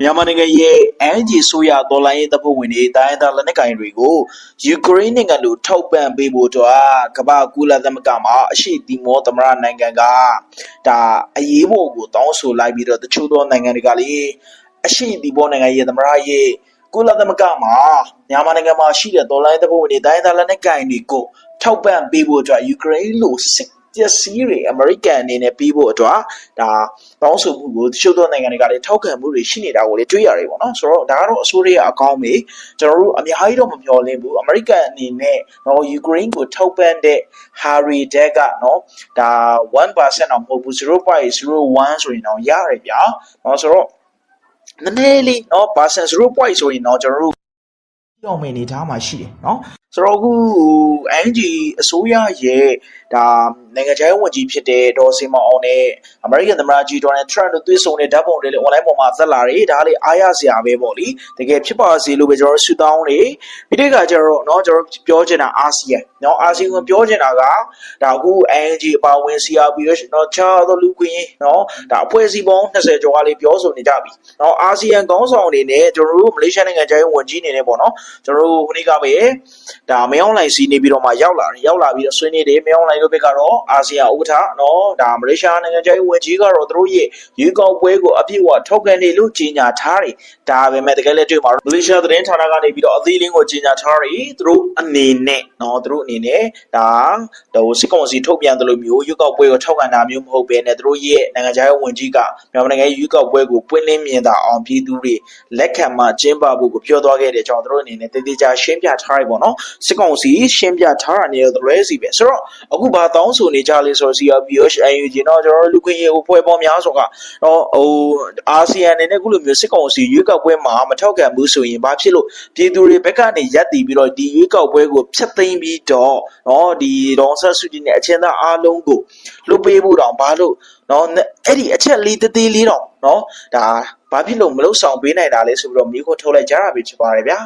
မြန်မာနိုင်ငံရဲ့အန်ဂျီဆိုရဒေါ်လာရေးတပ်ဖွဲ့ဝင်တွေတိုင်းဒေသလက်နက်ကိုင်တွေကိုယူကရိန်းနိုင်ငံလိုထောက်ပံ့ပေးဖို့တော့ကမ္ဘာကုလသမဂ္ဂမှာအရှိတီမောသမရနိုင်ငံကဒါအရေးပေါ်ကိုတောင်းဆိုလိုက်ပြီးတော့တချို့သောနိုင်ငံတွေကလည်းအရှိတီမောနိုင်ငံရဲ့သမရရဲ့ကုလသမဂ္ဂမှာမြန်မာနိုင်ငံမှာရှိတဲ့ဒေါ်လာရေးတပ်ဖွဲ့ဝင်တွေတိုင်းဒေသလက်နက်ကိုင်တွေကိုထောက်ပံ့ပေးဖို့အတွက်ယူကရိန်းလိုစစ် ပစ္စည်းတွေအမေရိကန်အနေနဲ့ပြီးဖို့အတွက်ဒါတောင်းဆိုမှုကိုတချို့သောနိုင်ငံတွေကလည်းထောက်ခံမှုတွေရှိနေတာကိုလည်းတွေ့ရတယ်ပေါ့နော်ဆိုတော့ဒါကတော့အစိုးရအကောင်းပဲကျွန်တော်တို့အများကြီးတော့မမျှော်လင့်ဘူးအမေရိကန်အနေနဲ့တော့ယူကရိန်းကိုထောက်ပံ့တဲ့ဟာရီဒက်ကနော်ဒါ1%တော့မဟုတ်ဘူး0.01ဆိုရင်တော့ရတယ်ဗျာနော်ဆိုတော့နည်းနည်းလေးနော် percent 0. ဆိုရင်တော့ကျွန်တော်တို့ ပြောင်းမယ်နေထားမှာရှိတယ်เนาะဆိုတော့အခုအန်ဂျီအစိုးရရဲ့ဒါနိုင်ငံခြားရေးဝန်ကြီးဖြစ်တဲ့ဒေါ်စင်မောင်အောင်နဲ့အမေရိကန်သမ္မတကြီးဒေါ်နယ်ထရန့်တို့တွေ့ဆုံတဲ့ဓာတ်ပုံတွေလည်း online ပေါ်မှာသက်လာတယ်ဒါလည်းအားရစရာပဲပေါ့လीတကယ်ဖြစ်ပါစေလို့ပဲကျွန်တော်တို့ဆုတောင်းနေပြီးတဲ့အခါကျတော့เนาะကျွန်တော်ပြောချင်တာအာဆီယံเนาะအာဆီယံကိုပြောချင်တာကဒါအခုအန်ဂျီအပါဝင် CRPH เนาะချားသောလူခွင့်ရေးเนาะဒါအဖွဲ့အစည်းပေါင်း20ကျော်ကလေးပြောဆိုနေကြပြီเนาะအာဆီယံခေါင်းဆောင်အနေနဲ့ကျွန်တော်တို့မလေးရှားနိုင်ငံခြားရေးဝန်ကြီးအနေနဲ့ပေါ့เนาะ ကျွန်တော်တို့ခုနကပဲဒါမင်းအွန်လိုင်းစီနေပြီးတော့မှရောက်လာတယ်ရောက်လာပြီးတော့ဆွေးနွေးတယ်မင်းအွန်လိုင်းတို့ဘက်ကတော့အာဆီယံဥက္ကဋ္ဌနော်ဒါမလေးရှားနိုင်ငံခြားရေးဝန်ကြီးကတော့သူတို့ရဲ့ရွေးကောက်ပွဲကိုအပြည့်အဝထောက်ခံနေလို့ကြေညာထားတယ်ဒါပဲမဲ့တကယ်လက်တွေ့မှာမလေးရှားသတင်းဌာနကနေပြီးတော့အသေးလင်းကိုကြေညာထားတယ်သူတို့အနေနဲ့နော်သူတို့အနေနဲ့ဒါဟိုစစ်ကောင်စီထုတ်ပြန်တယ်လို့မျိုးရွေးကောက်ပွဲကိုထောက်ခံတာမျိုးမဟုတ်ဘဲနဲ့သူတို့ရဲ့နိုင်ငံခြားရေးဝန်ကြီးကမြန်မာနိုင်ငံရဲ့ရွေးကောက်ပွဲကိုပွင့်လင်းမြင်သာအောင်ပြည်သူတွေလက်ခံမှကျင်းပဖို့ကိုပြောသွားခဲ့တဲ့အကြောင်းသူတို့အနေနဲ့တည်တည်ကြရှင်းပြထားရပေါ့နော်စစ်ကောင်စီရှင်းပြထားတာနေတော့လွဲစီပဲဆိုတော့အခုဘာတောင်းဆိုနေကြလဲဆိုတော့ CRPH UNG တော့ကျွန်တော်တို့လူခွင့်ရေးကိုဖွဲ့ပေါ်များဆိုတော့ဟိုအာဆီယံအနေနဲ့အခုလိုမျိုးစစ်ကောင်စီရွေးကောက်ပွဲမှာမထောက်ခံဘူးဆိုရင်ဘာဖြစ်လို့ပြည်သူတွေဘက်ကနေရပ်တည်ပြီးတော့ဒီရွေးကောက်ပွဲကိုဖျက်သိမ်းပြီးတော့နော်ဒီဒေါန်ဆတ်စုကြည်နဲ့အချင်းသားအားလုံးကိုလွတ်ပေးဖို့တောင်ဘာလို့နော်အဲ့ဒီအချက်လေးတသေးလေးတော့နော်ဒါဘာဖြစ်လို့မလို့ဆောင်ပေးနိုင်တာလဲဆိုပြီးတော့မိခိုးထုတ်လိုက်ကြတာပဲဖြစ်ပါတယ်ဗျာ